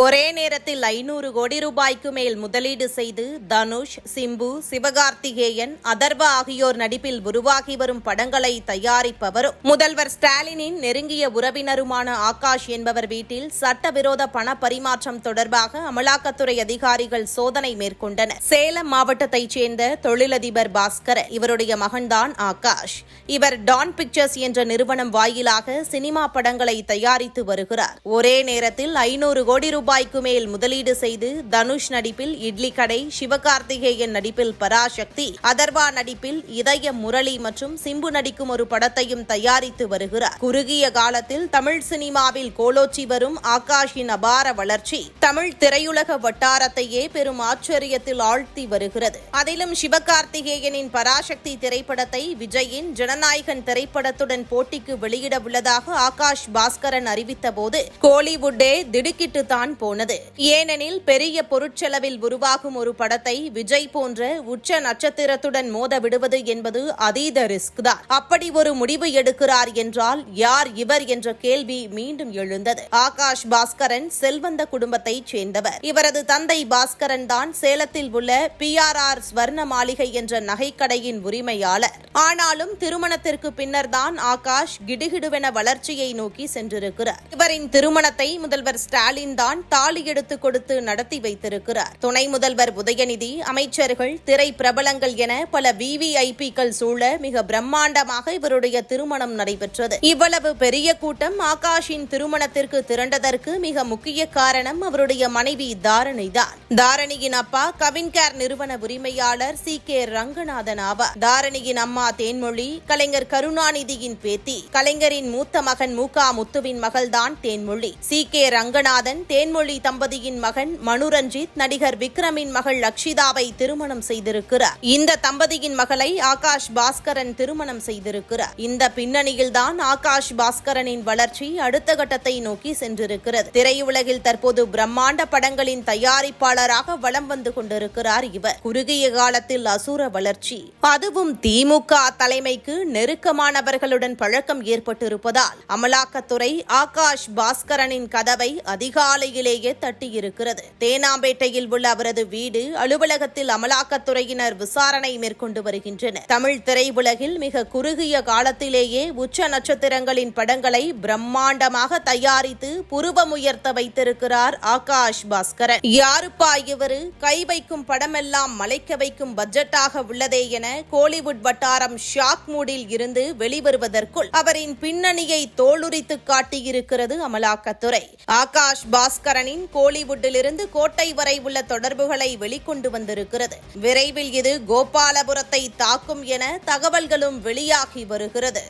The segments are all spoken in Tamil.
ஒரே நேரத்தில் ஐநூறு கோடி ரூபாய்க்கு மேல் முதலீடு செய்து தனுஷ் சிம்பு சிவகார்த்திகேயன் அதர்வா ஆகியோர் நடிப்பில் உருவாகி வரும் படங்களை தயாரிப்பவரும். முதல்வர் ஸ்டாலினின் நெருங்கிய உறவினருமான ஆகாஷ் என்பவர் வீட்டில் சட்டவிரோத பண பரிமாற்றம் தொடர்பாக அமலாக்கத்துறை அதிகாரிகள் சோதனை மேற்கொண்டனர். சேலம் மாவட்டத்தைச் சேர்ந்த தொழிலதிபர் பாஸ்கர் இவருடைய மகன்தான் ஆகாஷ். இவர் டான் பிக்சர்ஸ் என்ற நிறுவனம் வாயிலாக சினிமா படங்களை தயாரித்து வருகிறார். ஒரே நேரத்தில் ஐநூறு கோடி ரூபாய்க்கு மேல் முதலீடு செய்து தனுஷ் நடிப்பில் இட்லி கடை சிவகார்த்திகேயன் நடிப்பில் பராசக்தி அதர்வா நடிப்பில் இதய முரளி மற்றும் சிம்பு நடிக்கும் ஒரு படத்தையும் தயாரித்து வருகிறார். குறுகிய காலத்தில் தமிழ் சினிமாவில் கோலோச்சி வரும் ஆகாஷின் அபார வளர்ச்சி தமிழ் திரையுலக வட்டாரத்தையே பெரும் ஆச்சரியத்தில் ஆழ்த்தி வருகிறது. அதிலும் சிவகார்த்திகேயனின் பராசக்தி திரைப்படத்தை விஜயின் ஜனநாயகன் திரைப்படத்துடன் போட்டிக்கு வெளியிட உள்ளதாக ஆகாஷ் பாஸ்கரன் அறிவித்த போது கோலிவுட்டே திடுக்கிட்டு தான் போனது. ஏனெனில் பெரிய பொருட்செலவில் உருவாகும் ஒரு படத்தை விஜய் போன்ற உச்ச நட்சத்திரத்துடன் மோத விடுவது என்பது அதீத ரிஸ்க் தான். அப்படி ஒரு முடிவு எடுக்கிறார் என்றால் யார் இவர் என்ற கேள்வி மீண்டும் எழுந்தது. ஆகாஷ் பாஸ்கரன் செல்வந்த குடும்பத்தைச் சேர்ந்தவர். இவரது தந்தை பாஸ்கரன் தான் சேலத்தில் உள்ள பி ஆர் ஆர் ஸ்வர்ண மாளிகை என்ற நகைக்கடையின் உரிமையாளர். ஆனாலும் திருமணத்திற்கு பின்னர் தான் ஆகாஷ் கிடுகிடுவென வளர்ச்சியை நோக்கி சென்றிருக்கிறார். இவரின் திருமணத்தை முதல்வர் ஸ்டாலின் தான் தாலி எடுத்து கொடுத்து நடத்தி வைத்திருக்கிறார். துணை முதல்வர் உதயநிதி அமைச்சர்கள் திரை பிரபலங்கள் என பல விவிஐபிக்கள் சூழ மிக பிரம்மாண்டமாக இவருடைய திருமணம் நடைபெற்றது. இவ்வளவு பெரிய கூட்டம் ஆகாஷின் திருமணத்திற்கு திரண்டதற்கு மிக முக்கிய காரணம் அவருடைய மனைவி தாரணை தான் தாரணியின் அப்பா கவின்கேர் நிறுவன உரிமையாளர் சி கே ரங்கநாதன் ஆவார். தாரணியின் அம்மா தேன்மொழி கலைஞர் கருணாநிதியின் பேத்தி கலைஞரின் மூத்த மகன் மூகா முத்துவின் மகள்தான் தேன்மொழி. சி கே ரங்கநாதன் தேன்மொழி தம்பதியின் மகன் மனுரஞ்சித் நடிகர் விக்ரமின் மகள் லக்ஷிதாவை திருமணம் செய்திருக்கிறார். இந்த தம்பதியின் மகளை ஆகாஷ் பாஸ்கரன் திருமணம் செய்திருக்கிறார். இந்த பின்னணியில்தான் ஆகாஷ் பாஸ்கரனின் வளர்ச்சி அடுத்த கட்டத்தை நோக்கி சென்றிருக்கிறது. திரையுலகில் தற்போது பிரம்மாண்ட படங்களின் தயாரிப்பாளர் வேட்பாளராக வலம் வந்து கொண்டிருக்கிறார் இவர். குறுகிய காலத்தில் அசுர வளர்ச்சி அதுவும் திமுக தலைமைக்கு நெருக்கமானவர்களுடன் பழக்கம் ஏற்பட்டிருப்பதால் அமலாக்கத்துறை ஆகாஷ் பாஸ்கரனின் கதவை அதிகாலையிலேயே தட்டியிருக்கிறது. தேனாம்பேட்டையில் உள்ள அவரது வீடு அலுவலகத்தில் அமலாக்கத்துறையினர் விசாரணை மேற்கொண்டு வருகின்றனர். தமிழ் திரையுலகில் மிக குறுகிய காலத்திலேயே உச்ச நட்சத்திரங்களின் படங்களை பிரம்மாண்டமாக தயாரித்து புருவம் உயர்த்த வைத்திருக்கிறார் ஆகாஷ் பாஸ்கரன். யாருப்பா இவரு கை வைக்கும் படமெல்லாம் மலைக்க வைக்கும் பட்ஜெட்டாக உள்ளதே என கோலிவுட் வட்டாரம் ஷாக் மூடில் இருந்து வெளிவருவதற்குள் அவரின் பின்னணியை தோளுரித்து காட்டியிருக்கிறது அமலாக்கத்துறை. ஆகாஷ் பாஸ்கரனின் கோலிவுட்டிலிருந்து கோட்டை வரை உள்ள தொடர்புகளை வெளிக்கொண்டு வந்திருக்கிறது. விரைவில் இது கோபாலபுரத்தை தாக்கும் என தகவல்களும் வெளியாகி வருகிறது.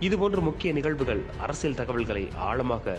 இதுபோன்ற முக்கிய நிகழ்வுகள் அரசியல் தகவல்களை ஆழமாக